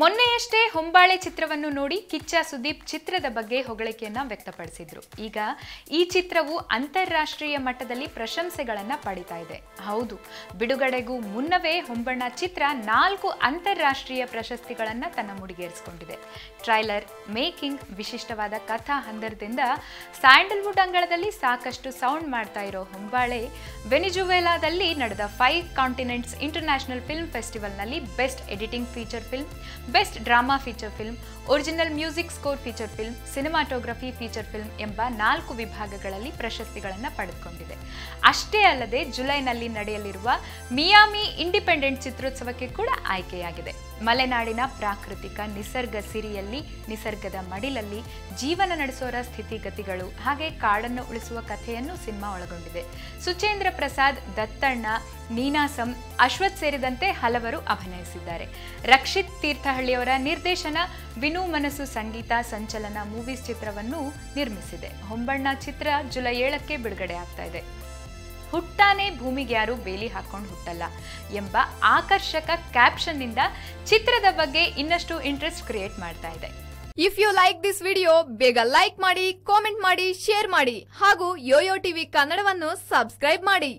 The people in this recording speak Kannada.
ಮೊನ್ನೆಯಷ್ಟೇ ಹೊಂಬಾಳೆ ಚಿತ್ರವನ್ನು ನೋಡಿ ಕಿಚ್ಚ ಸುದೀಪ್ ಚಿತ್ರದ ಬಗ್ಗೆ ಹೊಗಳಿಕೆಯನ್ನ ವ್ಯಕ್ತಪಡಿಸಿದ್ರು. ಈಗ ಈ ಚಿತ್ರವು ಅಂತಾರಾಷ್ಟ್ರೀಯ ಮಟ್ಟದಲ್ಲಿ ಪ್ರಶಂಸೆಗಳನ್ನ ಪಡಿತಾ ಇದೆ. ಹೌದು, ಬಿಡುಗಡೆಗೂ ಮುನ್ನವೇ ಹೊಂಬಣ್ಣ ಚಿತ್ರ ನಾಲ್ಕು ಅಂತಾರಾಷ್ಟ್ರೀಯ ಪ್ರಶಸ್ತಿಗಳನ್ನ ತನ್ನ ಮುಡಿಗೇರಿಸಿಕೊಂಡಿದೆ. ಟ್ರೈಲರ್ ಮೇಕಿಂಗ್ ವಿಶಿಷ್ಟವಾದ ಕಥಾ ಹಂದರದಿಂದ ಸ್ಯಾಂಡಲ್ವುಡ್ ಅಂಗಳದಲ್ಲಿ ಸಾಕಷ್ಟು ಸೌಂಡ್ ಮಾಡ್ತಾ ಇರೋ ಹೊಂಬಾಳೆ ವೆನಿಜುವೆಲಾದಲ್ಲಿ ನಡೆದ five continents international film ಫೆಸ್ಟಿವಲ್ನಲ್ಲಿ best editing feature film best drama feature film original music score feature film cinematography feature film ಎಂಬ ನಾಲ್ಕು ವಿಭಾಗಗಳಲ್ಲಿ ಪ್ರಶಸ್ತಿಗಳನ್ನು ಪಡೆದುಕೊಂಡಿದೆ. ಅಷ್ಟೇ ಅಲ್ಲದೆ ಜುಲೈನಲ್ಲಿ ನಡೆಯಲಿರುವ ಮಿಯಾಮಿ ಇಂಡಿಪೆಂಡೆಂಟ್ ಚಿತ್ರೋತ್ಸವಕ್ಕೆ ಕೂಡ ಆಯ್ಕೆಯಾಗಿದೆ. ಮಲೆನಾಡಿನ ಪ್ರಾಕೃತಿಕ ನಿಸರ್ಗ ಸಿರಿಯಲ್ಲಿ, ನಿಸರ್ಗದ ಮಡಿಲಲ್ಲಿ ಜೀವನ ನಡೆಸೋರ ಸ್ಥಿತಿಗತಿಗಳು, ಹಾಗೆ ಕಾಡನ್ನು ಉಳಿಸುವ ಕಥೆಯನ್ನು ಸಿನಿಮಾ ಒಳಗೊಂಡಿದೆ. ಸುಚೇಂದ್ರ ಪ್ರಸಾದ್, ದತ್ತಣ್ಣ, ನೀನಾಸಂ, ಅಶ್ವಥ್ ಸೇರಿದಂತೆ ಹಲವರು ಅಭಿನಯಿಸಿದ್ದಾರೆ. ರಕ್ಷಿತ್ ತೀರ್ಥಹಳ್ಳಿಯವರ ನಿರ್ದೇಶನ ವಿನು ಮನಸ್ಸು ಸಂಗೀತ ಸಂಚಲನ ಮೂವೀಸ್ ಚಿತ್ರವನ್ನು ನಿರ್ಮಿಸಿದೆ. ಹೊಂಬಣ್ಣ ಚಿತ್ರ ಜುಲೈ ಏಳಕ್ಕೆ ಬಿಡುಗಡೆ ಆಗ್ತಾ ಇದೆ. ಹುಟ್ಟಾನೆ ಭೂಮಿಗೆ ಯಾರು ಬೇಲಿ ಹಾಕೊಂಡು ಹುಟ್ಟಲ್ಲ ಎಂಬ ಆಕರ್ಷಕ ಕ್ಯಾಪ್ಷನ್ನಿಂದ ಚಿತ್ರದ ಬಗ್ಗೆ ಇನ್ನಷ್ಟು ಇಂಟ್ರೆಸ್ಟ್ ಕ್ರಿಯೇಟ್ ಮಾಡ್ತಾ ಇದೆ. If you like this video ಬೇಗ ಲೈಕ್ ಮಾಡಿ ಕಾಮೆಂಟ್ ಮಾಡಿ ಶೇರ್ ಮಾಡಿ ಹಾಗೂ ಯೋಯೋ ಟಿವಿ ಕನ್ನಡವನ್ನು ಸಬ್ಸ್ಕ್ರೈಬ್ ಮಾಡಿ.